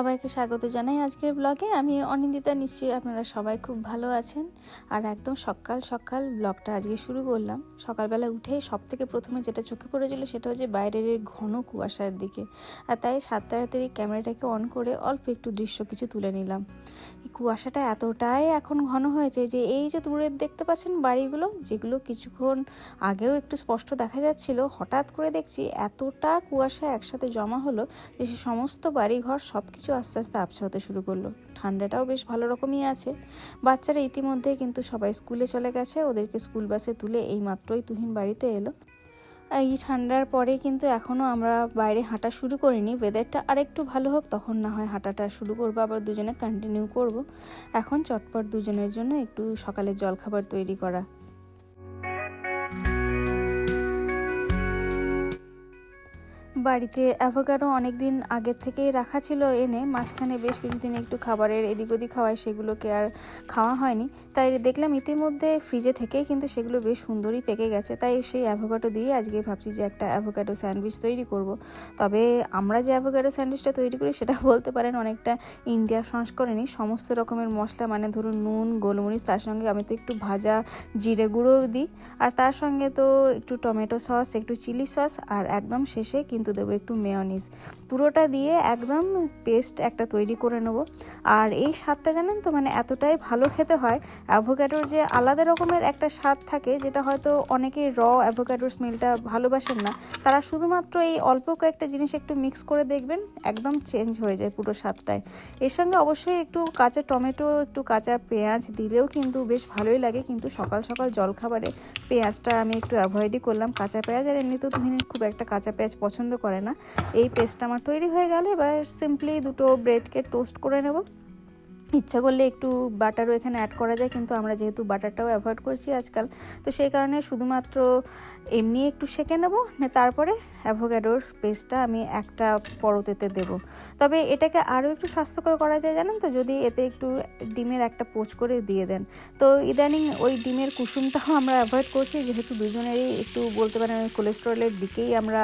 সবাইকে স্বাগত জানাই আজকের ব্লগে আমি অনিন্দিতা, নিশ্চয়ই আপনারা সবাই খুব ভালো আছেন। আর একদম সকাল সকাল ব্লগটা আজকে শুরু করলাম। সকালবেলা উঠে সব থেকে প্রথমে যেটা চোখে পড়েছিল সেটা হচ্ছে বাইরের ঘন কুয়াশার দিকে। আর তাই সাত তাড়াতাড়ি ক্যামেরাটাকে অন করে অল্প একটু দৃশ্য কিছু তুলে নিলাম। এই কুয়াশাটা এতটাই এখন ঘন হয়েছে যে এই যে দূরে দেখতে পাচ্ছেন বাড়িগুলো, যেগুলো কিছুক্ষণ আগেও একটু স্পষ্ট দেখা যাচ্ছিল, হঠাৎ করে দেখছি এতটা কুয়াশা একসাথে জমা হলো যে সে সমস্ত বাড়িঘর সব কিছু আস্তে আস্তে আবছা হতে শুরু করল। ঠান্ডাটাও বেশ ভালো রকমই আছে। বাচ্চারা ইতিমধ্যে কিন্তু সবাই স্কুলে চলে গেছে। ওদেরকে স্কুল বাসে তুলে এই মাত্রই তুহিন বাড়িতে এলো। এই ঠান্ডার পরে কিন্তু এখনও আমরা বাইরে হাঁটা শুরু করিনি। ওয়েদারটা আরেকটু ভালো হোক, তখন না হয় হাঁটাটা শুরু করব, আবার দুজনে কন্টিনিউ করব। এখন চটপট দুজনের জন্য একটু সকালে জলখাবার তৈরি করা। বাড়িতে অ্যাভোকাডো অনেক দিন আগের থেকেই রাখা ছিল এনে মাঝখানে বেশ কিছুদিন একটু খাবারের এদিক ওদিক খাওয়ায়, সেগুলোকে আর খাওয়া হয়নি। তাই দেখলাম ইতিমধ্যে ফ্রিজে থেকেই কিন্তু সেগুলো বেশ সুন্দরই পেকে গেছে। তাই সেই অ্যাভোকাডো দিয়ে আজকে ভাবছি যে একটা অ্যাভোকাডো স্যান্ডউইচ তৈরি করব। তবে আমরা যে অ্যাভোকাডো স্যান্ডউইচটা তৈরি করি সেটা বলতে পারেন অনেকটা ইন্ডিয়া সংস্করণই। সমস্ত রকমের মশলা মানে ধরুন নুন, গোলমরিচ, তার সঙ্গে আমি তো একটু ভাজা জিরে গুঁড়োও দিই। আর তার সঙ্গে তো একটু টমেটো সস, একটু চিলি সস, আর একদম শেষে কিন্তু দেবো, একটু মেয়নিজ পুরোটা দিয়ে একদম পেস্ট একটা তৈরি করে নেব। আর এই স্বাদটা জানেন তো মানে এতটাই ভালো খেতে হয় অ্যাভোক্যাডোর যে আলাদা রকমের একটা স্বাদ থাকে, যেটা হয়তো অনেকেই র অ্যাভোক্যাডোর স্মেলটা ভালোবাসেন না, তারা শুধুমাত্র এই অল্প কয়েকটা জিনিস একটু মিক্স করে দেখবেন, একদম চেঞ্জ হয়ে যায় পুরো স্বাদটায়। এর সঙ্গে অবশ্যই একটু কাঁচা টমেটো, একটু কাঁচা পেঁয়াজ দিলেও কিন্তু বেশ ভালোই লাগে, কিন্তু সকাল সকাল জলখাবারে পেঁয়াজটা আমি একটু অ্যাভয়েডই করলাম। কাঁচা পেঁয়াজ, আর এমনিতেও তুমি খুব একটা কাঁচা পেঁয়াজ পছন্দ করে না। এই পেস্টটা আমার তৈরি হয়ে গেলে। এবার সিম্পলি দুটো ব্রেডকে টোস্ট করে নেব। ইচ্ছা করলে একটু বাটারও এখানে অ্যাড করা যায়, কিন্তু আমরা যেহেতু বাটারটাও অ্যাভয়েড করছি আজকাল, তো সেই কারণে শুধুমাত্র এমনি একটু সেঁকে নেব তারপরে অ্যাভোগ্যাডোর পেস্টটা আমি একটা পরতেতে দেব। তবে এটাকে আরও একটু স্বাস্থ্যকর করা যায় জানেন তো? যদি এতে একটু ডিমের একটা পোচ করে দিয়ে দেন। তো ইদানিং ওই ডিমের কুসুমটাও আমরা অ্যাভয়েড করছি, যেহেতু দুজনেরই একটু বলতে পারেন কোলেস্ট্রলের দিকেই আমরা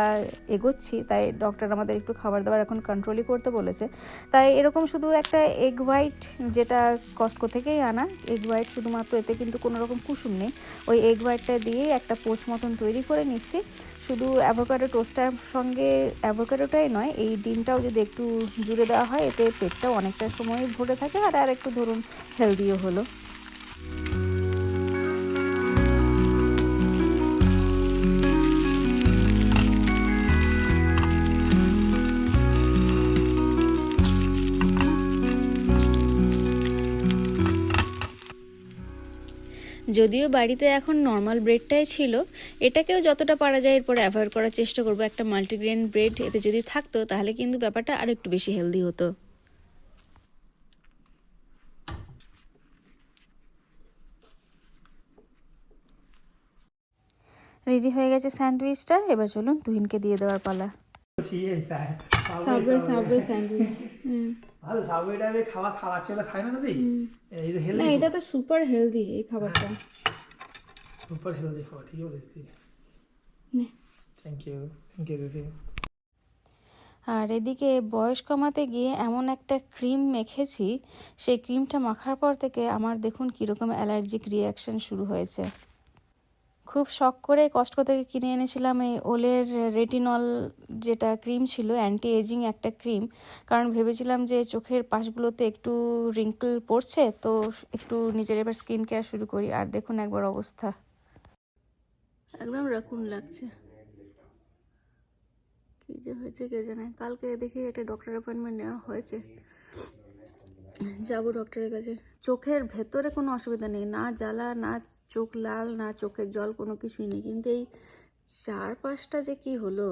এগোচ্ছি, তাই ডক্টর আমাদের একটু খাবার দাবার এখন কন্ট্রোলই করতে বলেছে। তাই এরকম শুধু একটা এগ হোয়াইট যেটা কস্কো থেকেই আনা। এগ হোয়াইট শুধুমাত্র, এতে কিন্তু কোনো রকম কুসুম নেই। ওই এগ হোয়াইটটা দিয়ে একটা পোচ মতন তৈরি করে নিচ্ছি। শুধু অ্যাভোকাডো টোস্টার সঙ্গে অ্যাভোকাডোটাই নয়, এই ডিমটাও যদি একটু জুড়ে দেওয়া হয়, এতে পেটটাও অনেকটা সময় ভরে থাকে। আর আর একটু ধরুন হেলদিও হলো। যদিও বাড়িতে এখন নর্মাল ব্রেডটাই ছিল এটাকেও যতটা পারা যায় এরপরে অ্যাভয়েড করার চেষ্টা করব। একটা মাল্টিগ্রেন ব্রেড এতে যদি থাকতো তাহলে কিন্তু ব্যাপারটা আরও একটু বেশি হেলদি হতো। রেডি হয়ে গেছে স্যান্ডউইচটা এবার চলুন তুহিনকে দিয়ে দেওয়ার পালা। সাবওয়ে সাবওয়ে স্যান্ডউইচ ভালো খাওয়া খাই না এই যে না এটা তো সুপার হেলদি এই খাবারটা। সুপার হেলদি খাওয়া ঠিক বলেছি নে। থ্যাংক ইউ থ্যাংক ইউ দিদি। আর এদিকে বয়স কমাতে গিয়ে এমন একটা ক্রিম মেখেছি সেই ক্রিমটা মাখার পর থেকে আমার দেখুন কীরকম অ্যালার্জিক রিয়াকশন শুরু হয়েছে। খুব শখ করে কস্টকো থেকে কিনে এনেছিলাম এই ওলের রেটিনল যেটা ক্রিম ছিল অ্যান্টি এজিং একটা ক্রিম। কারণ ভেবেছিলাম যে চোখের পাশগুলোতে একটু রিঙ্কল পড়ছে, তো একটু নিজের এবার স্কিন কেয়ার শুরু করি। আর দেখুন একবার অবস্থা। একদম রাখুন লাগছে। কি যে হয়েছে কে জানে? কালকে দেখি একটা ডক্টর অ্যাপয়েন্টমেন্ট নেওয়া হয়েছে। যাব ডক্টরের কাছে। চোখের ভেতরে কোনো অসুবিধা নেই, না জ্বালা, না চোখ লাল না চোখের জল কোনো কিছুই নেই। কিন্তু এই চারপাশটা যে কি হলো?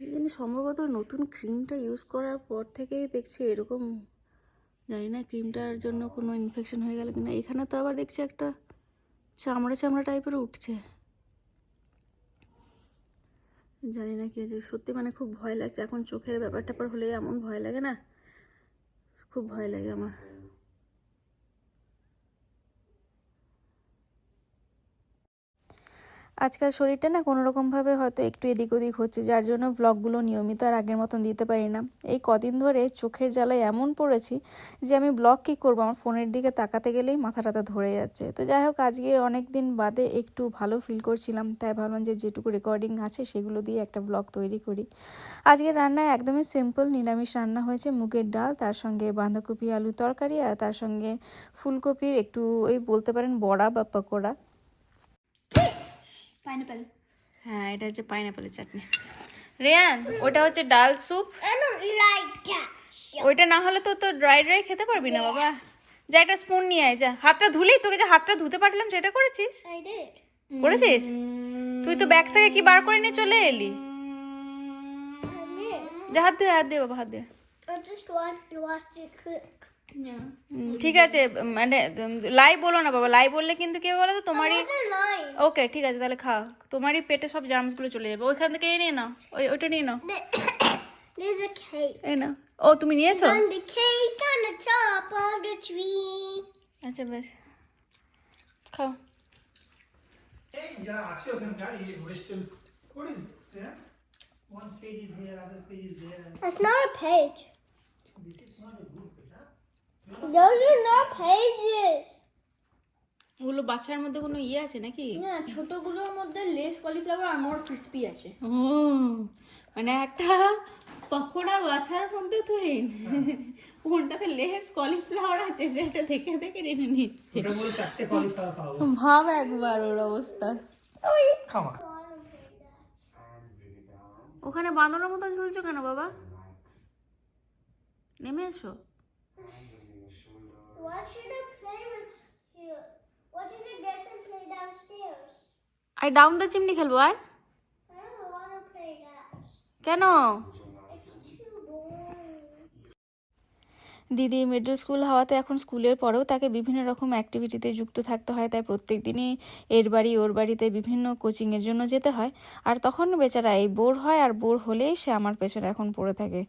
এই জন্য সম্ভবত নতুন ক্রিমটা ইউজ করার পর থেকেই দেখছি এরকম, জানি না, ক্রিমটার জন্য কোনো ইনফেকশন হয়ে গেল কিনা। এখানে তো আবার দেখছি একটা চামড়া চামড়া টাইপের উঠছে। জানি না কি হয়েছে। সত্যি মানে খুব ভয় লাগছে। এখন চোখের ব্যাপার ট্যাপার হলে এমন ভয় লাগে না? খুব ভয় লাগে আমার। আজকাল শরীরটা না কোনো রকমভাবে হয়তো একটু এদিক ওদিক হচ্ছে, যার জন্য ব্লগগুলো নিয়মিত আর আগের মতন দিতে পারি না। এই কদিন ধরে চোখের জ্বালায় এমন পড়েছি যে আমি ব্লগ কী করব? আমার ফোনের দিকে তাকাতে গেলেই মাথা ধরে যাচ্ছে। তো যাই হোক, আজকে অনেক দিন বাদে একটু ভালো ফিল করছিলাম, তাই ভাবলাম যে যেটুকু রেকর্ডিং আছে সেগুলো দিয়ে একটা ব্লগ তৈরি করি। আজকে রান্নায় একদমই সিম্পল নিরামিষ রান্না হয়েছে, মুগের ডাল, তার সঙ্গে বাঁধাকপি, আলু তরকারি, আর তার সঙ্গে ফুলকপির একটু ওই বলতে পারেন বড়া বা পকোড়া। পাইনাপেল হ্যাঁ এটা হচ্ছে পাইনাপেলের চাটনি। রেয়ান ওটা হচ্ছে ডাল স্যুপ. ওইটা না হলে তো তো ড্রাই ড্রাই খেতে পারবি না বাবা। যা একটা স্পুন নিয়ে আয় যা। হাতটা ধুলেই তোকে যে হাতটা ধুতে পারলাম সেটা করেছিস? করেছিস? তুই তো ব্যাগ থেকে কি বার করে নিয়ে চলে এলি? যা হাত দিয়ে হাত দিয়ে বাবা হাত দিয়ে I just watched watched it cook. হুম, ঠিক আছে মানে লাই বলো না বাবা লাই বললে কিন্তু কি হবে বলো তো তোমারই It's a line. ওকে ঠিক আছে তাহলে খাও তোমারই পেটে সব জার্মসগুলো চলে যাবে ওইখান থেকে এই নিয়ে নাও ওই ওইটা নিয়ে নাও There's a cake. এই নাও ও তুমি নিয়েছো On the cake on the top of the tree. আচ্ছা বেশ খাও এই যারা আছে ওখানকার এই western what is this yeah? one page is here other page is there That's not a page. this is not a good page huh? Those are not pages. ওগুলো বাচ্চার মধ্যে কোনো ইয়ে আছে নাকি? না ছোটগুলোর মধ্যে লেস কলিফ্লাওয়ার আর মোর ক্রিস্পি আছে। ও মানে একটা পকোড়া বাছার মধ্যে তুই কোনটাতে লেস কলিফ্লাওয়ার আছে সেটা দেখে দেখে রেখে নিচ্ছে। ওটা বলে চারটে কলিফ্লাওয়ার পাবো ভাব একবার ওর অবস্থা। খাওয়া। ওখানে বাঁধানোর মতন ঝুলছো কেন বাবা? নেমে এসো। Why should I play with here? Why should I get to play downstairs? I down the chimney খেলবো আয় I don't want to play that. কেন দিদি মিডল স্কুল হওয়াতে এখন স্কুলের পরেও তাকে বিভিন্ন রকম অ্যাক্টিভিটিতে যুক্ত থাকতে হয়। তাই প্রত্যেক দিনই এর বাড়ি, ওর বাড়িতে বিভিন্ন কোচিংয়ের জন্য যেতে হয়। আর তখন বেচারা এই বোর হয় আর বোর হলেই সে আমার পেছনে এখন পড়ে থাকে।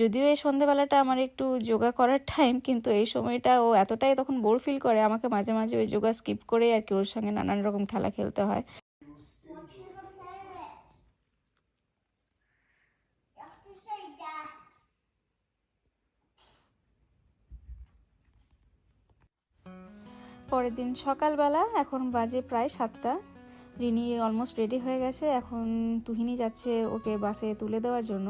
যদিও এই সন্ধেবেলাটা আমার একটু যোগা করার টাইম কিন্তু এই সময়টা ও এতটাই তখন বোর ফিল করে, আমাকে মাঝে মাঝে ওই যোগা স্কিপ করে আর কি ওর সঙ্গে নানান রকম খেলা খেলতে হয়। পরের দিন সকালবেলা এখন বাজে প্রায় সাতটা। রিনি অলমোস্ট রেডি হয়ে গেছে। এখন তুহিনী যাচ্ছে ওকে বাসে তুলে দেওয়ার জন্য।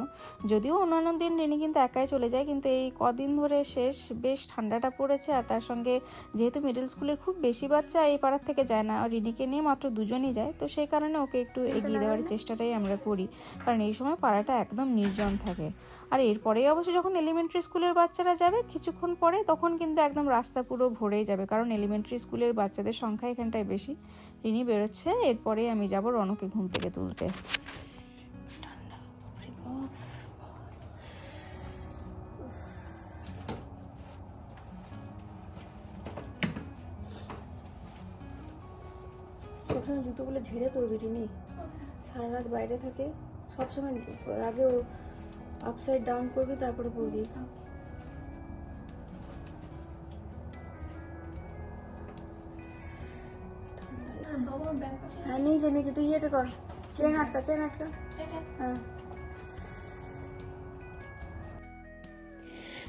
যদিও অন্যান্য দিন রিনি কিন্তু একাই চলে যায় কিন্তু এই কদিন ধরে শেষ বেশ ঠান্ডাটা পড়েছে আর তার সঙ্গে যেহেতু মিডল স্কুলের খুব বেশি বাচ্চা এই পাড়ার থেকে যায় না আর রিনিকে নিয়ে মাত্র দুজনই যায় তো সেই কারণে ওকে একটু এগিয়ে দেওয়ার চেষ্টাটাই আমরা করি। কারণ এই সময় পাড়াটা একদম নির্জন থাকে। আর এরপরেই অবশ্য যখন এলিমেন্টারি স্কুলের বাচ্চারা যাবে, কিছুক্ষণ পরে তখন কিন্তু একদম রাস্তা পুরো ভরেই যাবে। কারণ এলিমেন্টারি স্কুলের বাচ্চাদের সংখ্যা এখানটায় বেশি। রিনি বেরোচ্ছে এরপরে আমি যাব রনকে ঘুম থেকে তুলতে। সবসময় জুতোগুলো ঝেড়ে পড়বি রিনি। সারা রাত বাইরে থাকে। সবসময় আগে আপসাইড ডাউন করবি তারপরে পড়বি। হ্যাঁ নিজে নিজে তুই এটা কর। চেন আটকা চেন আটকা। হ্যাঁ।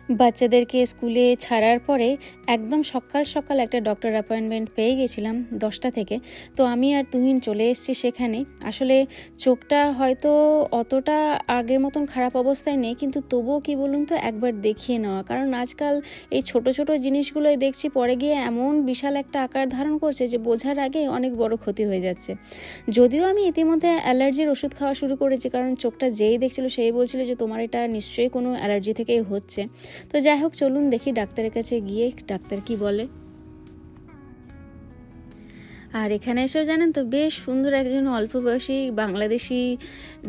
বাচ্চাদেরকে স্কুলে ছাড়ার পরে একদম সকাল সকাল একটা ডক্টর অ্যাপয়েন্টমেন্ট পেয়ে গেছিলাম দশটা থেকে। তো আমি আর তুহিন চলে এসেছি সেখানে। আসলে চোখটা হয়তো অতটা আগের মতন খারাপ অবস্থায় নেই, কিন্তু তবুও কি বলুন তো, একবার দেখিয়ে নেওয়া। কারণ আজকাল এই ছোট ছোট জিনিসগুলোই দেখছি, পরে গিয়ে এমন বিশাল একটা আকার ধারণ করছে যে বোঝার আগে অনেক বড় ক্ষতি হয়ে যাচ্ছে। যদিও আমি ইতিমধ্যে অ্যালার্জির ওষুধ খাওয়া শুরু করেছি, কারণ চোখটা যেই দেখছিল সেই বলছিল যে তোমার এটা নিশ্চয়ই কোনো অ্যালার্জি থেকেই হচ্ছে। তো যাই হোক চলুন দেখি ডাক্তারের কাছে গিয়ে ডাক্তার কি বলে। আর এখানে এসেও জানেন তো বেশ সুন্দর একজন অল্প বয়সী বাংলাদেশি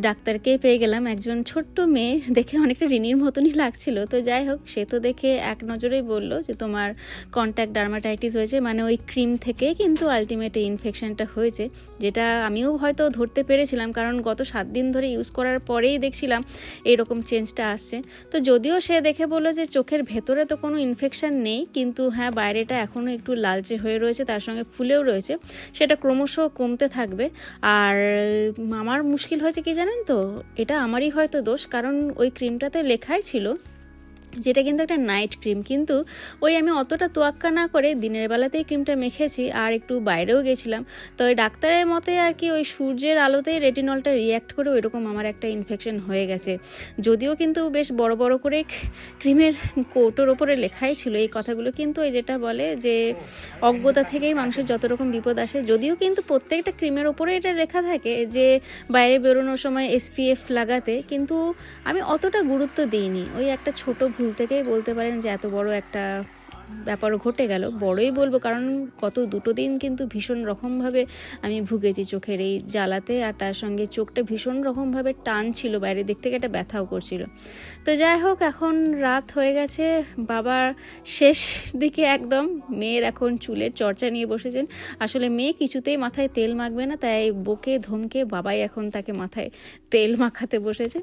ডাক্তারকে পেয়ে গেলাম। একজন ছোট্ট মেয়ে, দেখে অনেকটা ঋণীর মতনই লাগছিল। তো যাই হোক, সে তো দেখে এক নজরেই বলল যে তোমার কন্ট্যাক্ট ডার্মাটাইটিস হয়েছে মানে ওই ক্রিম থেকে কিন্তু আলটিমেট এই ইনফেকশনটা হয়েছে, যেটা আমিও হয়তো ধরতে পেরেছিলাম, কারণ গত সাত দিন ধরে ইউজ করার পরেই দেখছিলাম এরকম চেঞ্জটা আসছে। তো যদিও সে দেখে বলল যে চোখের ভেতরে তো কোনো ইনফেকশন নেই, কিন্তু হ্যাঁ বাইরেটা এখনও একটু লালচে হয়ে রয়েছে, তার সঙ্গে ফুলেও রয়েছে। সেটা ক্রমশ কমতে থাকবে। আর আমার মুশকিল হয়েছে কি জানেন তো? এটা আমারই হয়তো দোষ, কারণ ওই ক্রিমটাতে লেখাই ছিল যেটা কিন্তু একটা নাইট ক্রিম কিন্তু ওই আমি অতটা তোয়াক্কা না করে দিনের বেলাতেই ক্রিমটা মেখেছি আর একটু বাইরেও গেছিলাম। তো ওই ডাক্তারের মতে আর কি ওই সূর্যের আলোতেই রেটিনলটা রিয়্যাক্ট করে ওইরকম আমার একটা ইনফেকশন হয়ে গেছে। যদিও কিন্তু বেশ বড় বড় করে ক্রিমের কৌটোর ওপরে লেখাই ছিল। এই কথাগুলো কিন্তু ওই যেটা বলে যে অজ্ঞতা থেকেই মানুষের যত রকম বিপদ আসে। যদিও কিন্তু প্রত্যেকটা ক্রিমের ওপরে এটা লেখা থাকে যে বাইরে বেরোনোর সময় এসপিএফ লাগাতে। কিন্তু আমি অতটা গুরুত্ব দিইনি। ওই একটা ছোট ভুল থেকেই বলতে পারেন যে এত বড় একটা ব্যাপারও ঘটে গেল। বড়ই বলব, কারণ গত দুটো দিন কিন্তু ভীষণ রকমভাবে আমি ভুগেছি চোখের এই জ্বালাতে, আর তার সঙ্গে চোখটা ভীষণ রকমভাবে টান ছিল বাইরে দেখতে থেকে একটা ব্যথাও করছিল। তো যাই হোক, এখন রাত হয়ে গেছে, বাবার শেষ দিকে একদম, মেয়ের এখন চুলের চর্চা নিয়ে বসেছেন। আসলে মেয়ে কিছুতেই মাথায় তেল মাখবে না, তাই বকে ধমকে বাবাই এখন তাকে মাথায় তেল মাখাতে বসেছে।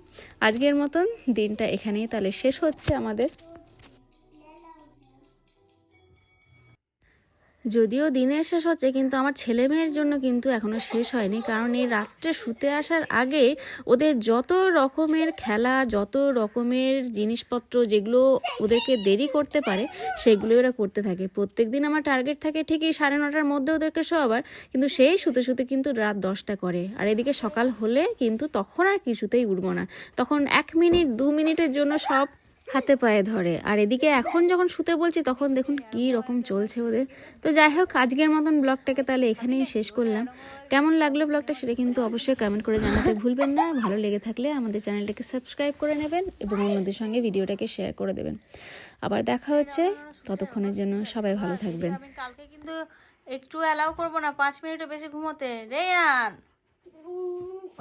আজকের মতন দিনটা এখানেই, তাহলে শেষ হচ্ছে আমাদের যদিও দিনের শেষ হচ্ছে, কিন্তু আমার ছেলে মেয়ের জন্য কিন্তু এখনও শেষ হয়নি। কারণ এই রাত্রে শুতে আসার আগে ওদের যত রকমের খেলা, যত রকমের জিনিসপত্র যেগুলো ওদেরকে দেরি করতে পারে, সেগুলো ওরা করতে থাকে। প্রত্যেক দিন আমার টার্গেট থাকে ঠিকই সাড়ে নটার মধ্যে ওদেরকে শোয়াবার, কিন্তু সেই শুতে শুতে কিন্তু রাত দশটা করে। আর এদিকে সকাল হলে কিন্তু তখন আর কিছুতেই উঠবো না। তখন এক মিনিট, দু মিনিটের জন্য সব হাতে পায়ে ধরে। আর এদিকে এখন যখন শুতে বলছি তখন দেখুন কি রকম চলছে ওদের। তো যাই হোক আজকের মতন ব্লগটাকে তাহলে এখানেই শেষ করলাম। কেমন লাগল ব্লগটা সেটা কিন্তু অবশ্যই কমেন্ট করে জানাতে ভুলবেন না। ভালো লেগে থাকলে আমাদের চ্যানেলটাকে সাবস্ক্রাইব করে নেবেন এবং অন্যদের সঙ্গে ভিডিওটাকে শেয়ার করে দেবেন। আবার দেখা হচ্ছে ততক্ষণের জন্য সবাই ভালো থাকবেন। কালকে কিন্তু একটু অ্যালাউ করব না পাঁচ মিনিটও বেশি ঘুমোতে। রেয়ান!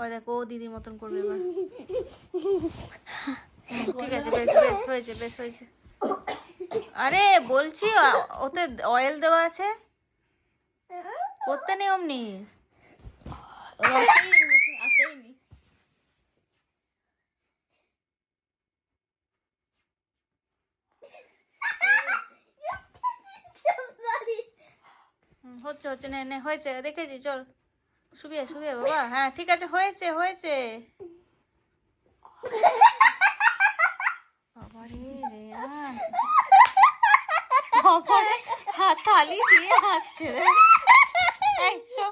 ওই দেখো ও দিদির মতন করবে এবার। ঠিক আছে বেশ বেশ হয়েছে বেশ হয়েছে। আরে বলছি ওতে অয়েল দেওয়া আছে? করতে নেই অমনি? হচ্ছে হচ্ছে নে নে হয়েছে দেখেছি চল। শুবিয়ে শুবিয়ে বাবা হ্যাঁ ঠিক আছে হয়েছে হয়েছে। তালি দিয়ে হাসছে রে। এই শো